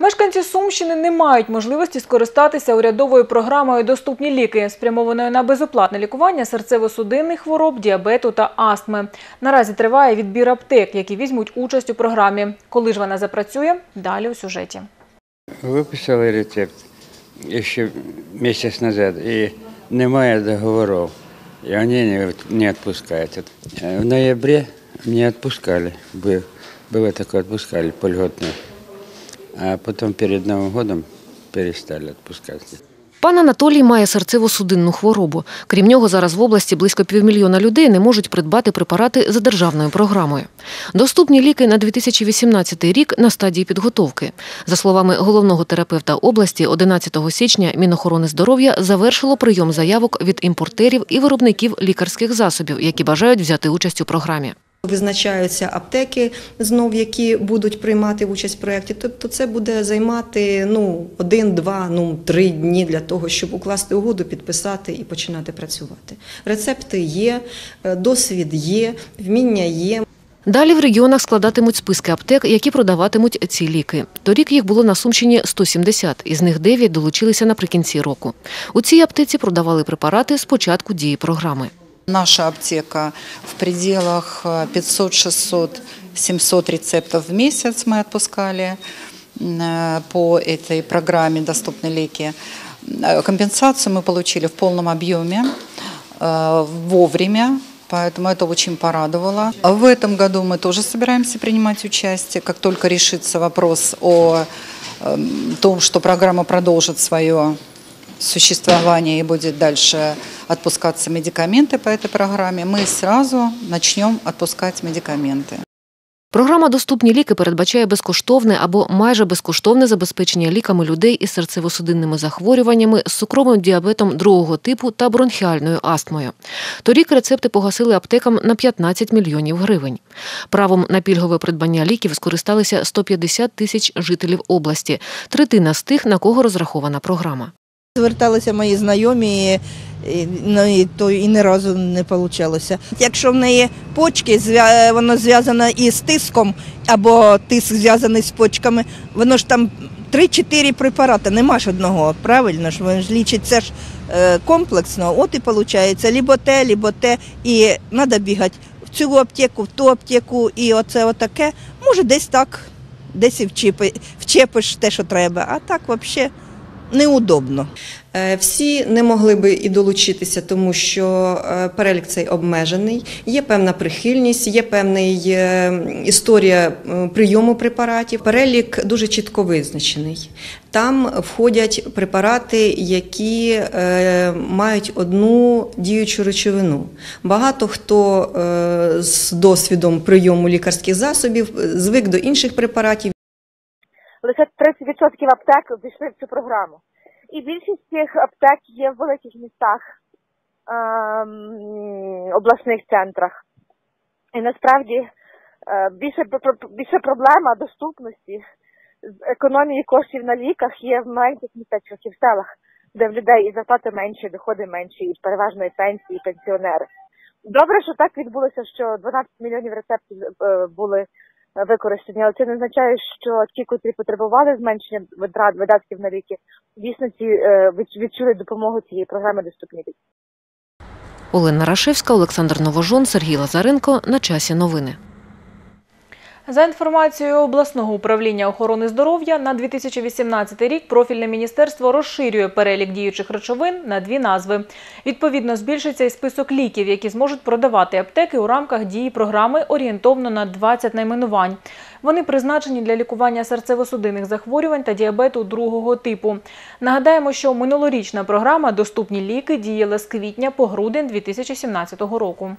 Мешканці Сумщини не мають можливості скористатися урядовою програмою Доступні ліки, спрямованою на безоплатне лікування серцево-судинних хвороб, діабету та астми. Наразі триває відбір аптек, які візьмуть участь у програмі. Коли ж вона запрацює? Далі у сюжеті. Виписали рецепт ще місяць назад, і немає договорів. І вони не, відпускають. Е, В ноябре не відпускали. Было такое, отпускали польготно. А потом перед Новым годом перестали отпускать. Пан Анатолій має серцево-судинну хворобу. Крім нього, зараз в області близько півмільйона людей не можуть придбати препарати за державною програмою. Доступні ліки на 2018 рік на стадії підготовки. За словами головного терапевта області, 11 січня Мінохорони здоров'я завершило прийом заявок від імпортерів і виробників лікарських засобів, які бажають взяти участь у програмі. Визначаються аптеки знов, які будуть приймати участь в проєкті. Тобто це буде займати ну, один, два, ну три дні для того, щоб укласти угоду, підписати і починати працювати. Рецепти є, е, досвід є, вміння є. Далі в регіонах складатимуть списки аптек, які продаватимуть ці ліки. Торік їх було на Сумщині 170, із них 9 долучилися наприкінці року. У цій аптеці продавали препарати з початку дії програми. Наша аптека в пределах э, 500, 600, 700 рецептов в месяц мы отпускали э, по этой программе «Доступны леки». Э, Компенсацию мы получили в полном объеме, э, вовремя, поэтому это очень порадовало. А В этом году мы тоже собираемся принимать участие, как только решится вопрос о эм, том, что программа продолжит свое существования и будет дальше отпускаться медикаменты по этой программе, мы сразу начнем отпускать медикаменты. Програма Доступні ліки передбачає безкоштовне або майже безкоштовне забезпечення ліками людей із серцево-судинними захворюваннями, з цукровим діабетом другого типу та бронхіальною астмою. Торік рецепти погасили аптекам на 15 мільйонів гривень. Правом на пільгове придбання ліків скористалися 150 тисяч жителів області, третина з тих, на кого розрахована програма. Зверталися мої знайомі, ну, і, то і ні разу не вийшло. Якщо в неї почки, воно зв'язано із тиском, або тиск зв'язаний з почками, воно ж там 3-4 препарати, нема ж одного, правильно ж, воно ж лічиться ж е, комплексно, от і виходить, либо те, либо те, і треба бігати в цю аптеку, в ту аптеку, і оце отаке, може десь так, десь і вчепи, вчепиш те, що треба, а так взагалі неудобно. Е, Всі не могли би і долучитися, тому що е, перелік цей обмежений. Є певна прихильність, є певна історія е, прийому препаратів. Перелік дуже чітко визначений. Там входять препарати, які мають одну діючу речовину. Багато хто з досвідом прийому лікарських засобів звик до інших препаратів. 30% аптек війшли в цю програму. І більшість цих аптек є в великих містах, ем, обласних центрах. І насправді е, більше, більше проблема доступності з економії коштів на ліках є в маленьких містечках і в селах, де в людей і зарплати менші, доходи менші, і переважно і пенсії, і пенсіонери. Добре, що так відбулося, що 12 мільйонів рецептів е, були використані, але це не означає, що ті, котрі потребували зменшення витрат видатків на ліки, дійсно ці е, відчули допомогу цієї програми доступні ліки. Олена Рашевська, Олександр Новожон, Сергій Лазаренко. На часі новини. За інформацією обласного управління охорони здоров'я, на 2018 рік профільне міністерство розширює перелік діючих речовин на дві назви. Відповідно, збільшиться і список ліків, які зможуть продавати аптеки у рамках дії програми орієнтовно на 20 найменувань. Вони призначені для лікування серцево-судинних захворювань та діабету другого типу. Нагадаємо, що минулорічна програма Доступні ліки діяла з квітня по грудень 2017 року.